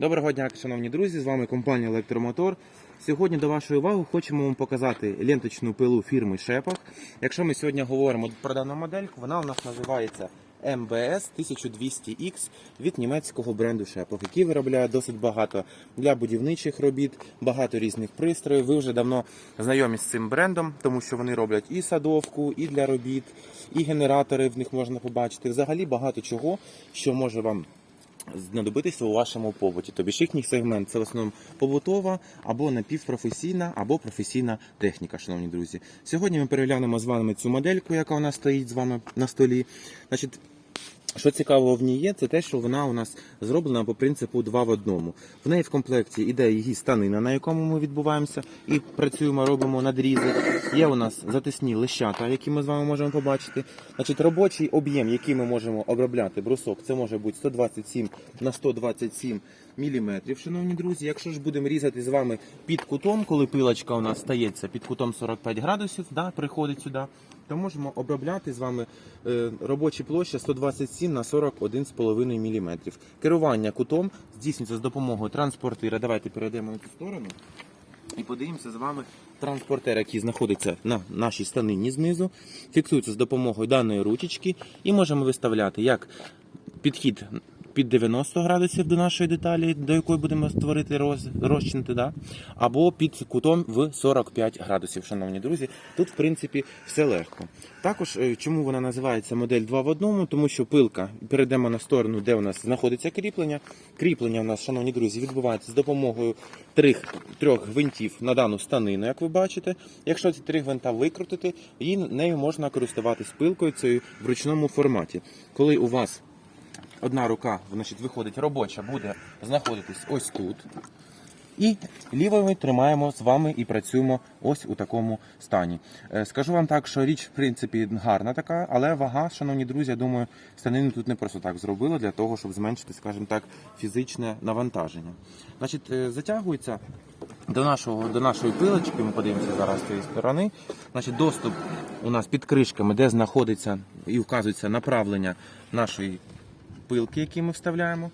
Доброго дня, шановні друзі! З вами компанія Електромотор. Сьогодні до вашої уваги хочемо вам показати ленточну пилу фірми Шепах. Якщо ми сьогодні говоримо про дану модельку, вона у нас називається MBS 1200X від німецького бренду Шепах, який виробляє досить багато для будівничих робіт, багато різних пристроїв. Ви вже давно знайомі з цим брендом, тому що вони роблять і садовку, і для робіт, і генератори в них можна побачити. Взагалі багато чого, що може вам знадобитися у вашому побуті. Тобі ж їхній сегмент це в основному побутова або напівпрофесійна, або професійна техніка, шановні друзі. Сьогодні ми переглянемо з вами цю модельку, яка у нас стоїть з вами на столі. Значить, що цікавого в ній є, це те, що вона у нас зроблена по принципу два в одному. В неї в комплекті іде її станина, на якому ми відбуваємося і працюємо, робимо надрізи. Є у нас затисні лищата, які ми з вами можемо побачити. Значить, робочий об'єм, який ми можемо обробляти брусок, це може бути 127 на 127 міліметрів, шановні друзі. Якщо ж будемо різати з вами під кутом, коли пилочка у нас стається під кутом 45 градусів, да, приходить сюди, то можемо обробляти з вами е, робочі площа 127 на 41,5 мм. Керування кутом здійснюється з допомогою транспортира. Давайте перейдемо на цю сторону. І подивимося з вами транспортер, який знаходиться на нашій станині знизу, фіксується з допомогою даної ручечки, і можемо виставляти як підхід під 90 градусів до нашої деталі, до якої будемо створити роз, розчин, да? або під кутом в 45 градусів, шановні друзі. Тут, в принципі, все легко. Також, е, чому вона називається модель 2 в одному, тому що пилка, перейдемо на сторону, де у нас знаходиться кріплення. Кріплення у нас, шановні друзі, відбувається з допомогою трьох, трьох гвинтів на дану станину, як ви бачите. Якщо ці три гвинта викрутити, і нею можна користуватись пилкою цією в ручному форматі. Коли у вас одна рука, значить, виходить робоча, буде знаходитись ось тут. І лівою тримаємо з вами і працюємо ось у такому стані. Е, Скажу вам так, що річ, в принципі, гарна така, але вага, шановні друзі, я думаю, станину тут не просто так зробили для того, щоб зменшити, скажімо так, фізичне навантаження. Значить, е, затягується до нашого до нашої пилочки. Ми подивимося зараз з цієї сторони. Значить, доступ у нас під кришками, де знаходиться і вказується направлення нашої пилки, які ми вставляємо.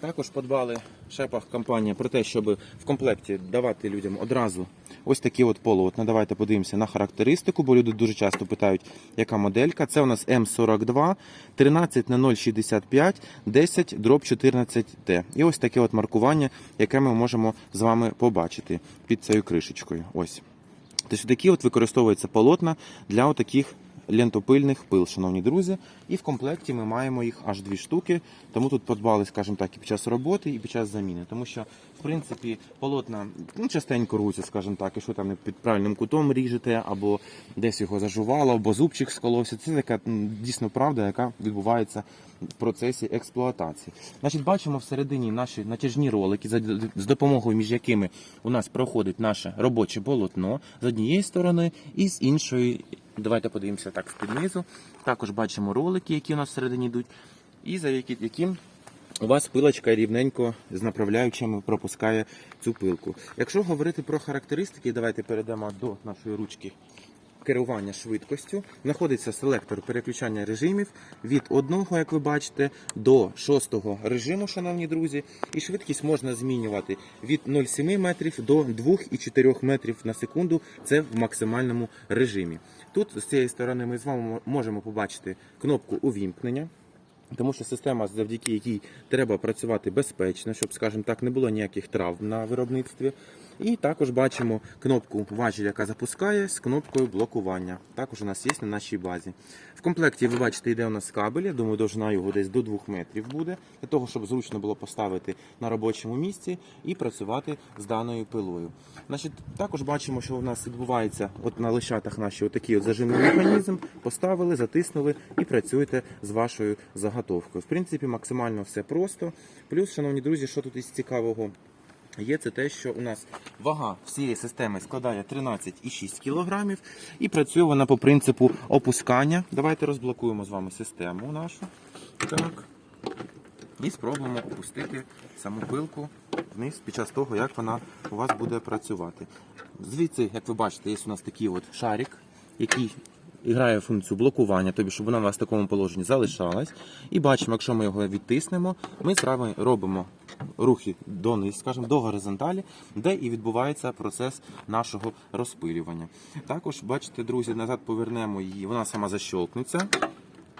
Також подбали шепах компанія про те, щоб в комплекті давати людям одразу ось такі от полотна. Давайте подивимося на характеристику, бо люди дуже часто питають, яка моделька. Це у нас М42 13 на 065 10 дроб 14Т. І ось таке от маркування, яке ми можемо з вами побачити під цією кришечкою. Ось. Тобто такі от використовуються полотна для отаких лентопильних пил, шановні друзі. І в комплекті ми маємо їх аж дві штуки. Тому тут подбали, скажімо так, і під час роботи, і під час заміни. Тому що, в принципі, полотна ну, частенько рвуться, скажімо так, якщо там під правильним кутом ріжете, або десь його зажувало, або зубчик сколовся. Це така дійсно правда, яка відбувається в процесі експлуатації. Значить, бачимо всередині наші натяжні ролики, з допомогою між якими у нас проходить наше робоче полотно з однієї сторони і з іншої. Давайте подивимося так з піднизу. Також бачимо ролики, які у нас всередині йдуть, і за яким у вас пилочка рівненько з направляючими пропускає цю пилку. Якщо говорити про характеристики, давайте перейдемо до нашої ручки керування швидкістю. Знаходиться селектор переключання режимів від одного, як ви бачите, до шостого режиму, шановні друзі. І швидкість можна змінювати від 0,7 метрів до 2,4 метрів на секунду. Це в максимальному режимі. Тут з цієї сторони ми з вами можемо побачити кнопку увімкнення. Тому що система, завдяки якій треба працювати безпечно, щоб, скажімо так, не було ніяких травм на виробництві. І також бачимо кнопку важіль, яка запускає з кнопкою блокування. Також у нас є на нашій базі. В комплекті ви бачите, йде у нас кабель. Я думаю, довжина його десь до 2 метрів буде, для того, щоб зручно було поставити на робочому місці і працювати з даною пилою. Значить, також бачимо, що у нас відбувається от на лищатах наші отакий от зажимний механізм. Поставили, затиснули і працюєте з вашою заготовкою. В принципі, максимально все просто. Плюс, шановні друзі, що тут із цікавого? Є це те, що у нас вага всієї системи складає 13,6 кг і працює вона по принципу опускання. Давайте розблокуємо з вами систему нашу. Так. І спробуємо опустити саму пилку вниз під час того, як вона у вас буде працювати. Звідси, як ви бачите, є у нас такий от шарик, який грає функцію блокування, тобі, щоб вона у нас в такому положенні залишалась. І бачимо, якщо ми його відтиснемо, ми з вами робимо рухи дониз, скажімо, до горизонталі, де і відбувається процес нашого розпилювання. Також, бачите, друзі, назад повернемо її, вона сама защолкнеться.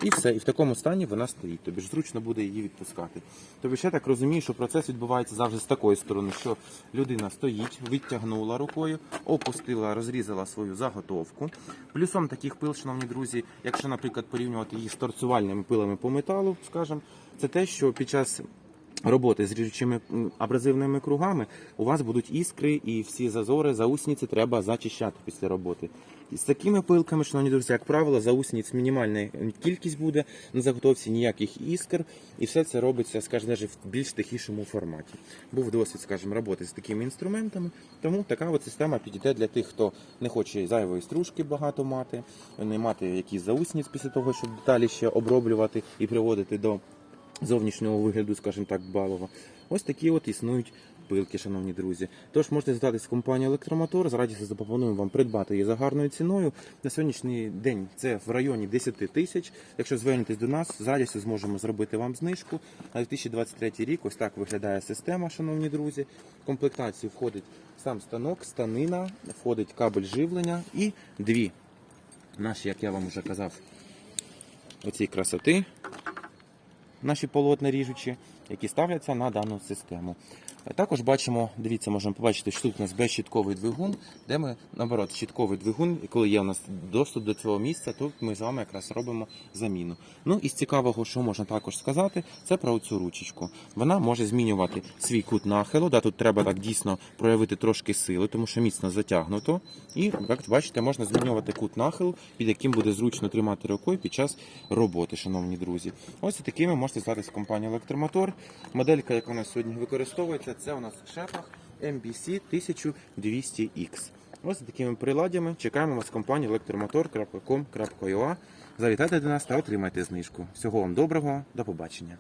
І все, і в такому стані вона стоїть. Тобі ж зручно буде її відпускати. Тобі ще так розумію, що процес відбувається завжди з такої сторони, що людина стоїть, відтягнула рукою, опустила, розрізала свою заготовку. Плюсом таких пил, шановні друзі, якщо, наприклад, порівнювати їх з торцювальними пилами по металу, скажімо, це те, що під час роботи з ріжучими абразивними кругами у вас будуть іскри і всі зазори, заусниці треба зачищати після роботи. І з такими пилками, шановні друзі, як правило, заусниць мінімальна кількість буде на заготовці ніяких іскр, і все це робиться, скажімо, в більш тихішому форматі. Був досвід, скажімо, роботи з такими інструментами, тому така от система підійде для тих, хто не хоче зайвої стружки багато мати, не мати якісь заусниць після того, щоб деталі ще оброблювати і приводити до зовнішнього вигляду, скажімо так, балово. Ось такі от існують пилки, шановні друзі. Тож можете звертатися в компанію Електромотор. З радістю запропонуємо вам придбати її за гарною ціною. На сьогоднішній день це в районі 10 тисяч. Якщо звернетесь до нас, з радістю зможемо зробити вам знижку. На 2023 рік ось так виглядає система, шановні друзі. В комплектацію входить сам станок, станина, входить кабель живлення і дві наші, як я вам вже казав, оці красоти наші полотна ріжучі, які ставляться на дану систему. Також бачимо, дивіться, можемо побачити, що тут у нас безщітковий двигун, де ми, наоборот, щітковий двигун, і коли є у нас доступ до цього місця, тут ми з вами якраз робимо заміну. Ну і з цікавого, що можна також сказати, це про цю ручечку. Вона може змінювати свій кут нахилу. Да, тут треба так дійсно проявити трошки сили, тому що міцно затягнуто. І, як бачите, можна змінювати кут нахилу, під яким буде зручно тримати рукою під час роботи, шановні друзі. Ось такими можете звертатися в компанію Електромотор. Моделька, яка у нас сьогодні використовується, це у нас шепах MBC 1200X. Ось з такими приладами чекаємо вас в компанії електромотор.com.ua. Завітайте до нас та отримайте знижку. Всього вам доброго, до побачення.